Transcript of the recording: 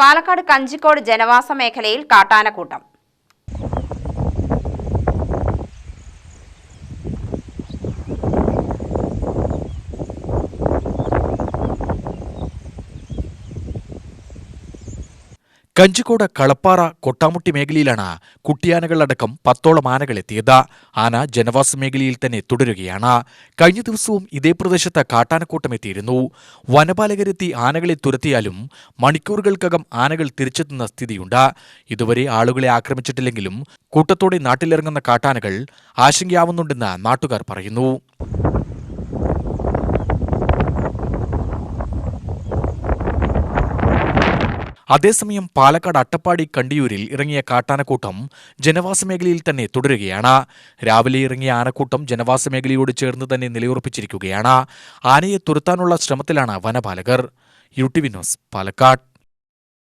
പാലക്കാട് കഞ്ചിക്കോട് ജനവാസ മേഖലയിൽ കാട്ടാനക്കൂട്ടം. കഞ്ചിക്കോട് കളപ്പാറ കൊട്ടാമുട്ടി മേഖലയിലാണ് കുട്ടിയാനകളടക്കം പത്തോളം ആനകളെത്തിയത് ആന ജനവാസ മേഖലയിൽ തന്നെ തുടരുകയാണ്. കഴിഞ്ഞ ദിവസവും ഇതേ പ്രദേശത്ത് കാട്ടാനക്കൂട്ടം എത്തിയിരുന്നു. വനപാലകരെത്തി ആനകളെ തുരത്തിയാലും മണിക്കൂറുകൾക്കകം ആനകൾ തിരിച്ചെത്തുന്ന സ്ഥിതിയുണ്ട്. ഇതുവരെ ആളുകളെ ആക്രമിച്ചിട്ടില്ലെങ്കിലും കൂട്ടത്തോടെ നാട്ടിലിറങ്ങുന്ന കാട്ടാനകൾ ആശങ്കയാവുന്നുണ്ടെന്ന് നാട്ടുകാർ പറയുന്നു. അതേസമയം പാലക്കാട് അട്ടപ്പാടി കണ്ടിയൂരിൽ ഇറങ്ങിയ കാട്ടാനക്കൂട്ടം ജനവാസ മേഖലയിൽ തന്നെ തുടരുകയാണ്. രാവിലെ ഇറങ്ങിയ ആനക്കൂട്ടം ജനവാസ മേഖലയോട് ചേർന്ന് തന്നെ നിലയുറപ്പിച്ചിരിക്കുകയാണ്. ആനയെ തുരത്താനുള്ള ശ്രമത്തിലാണ് വനപാലകർ. U T V news Palakkad.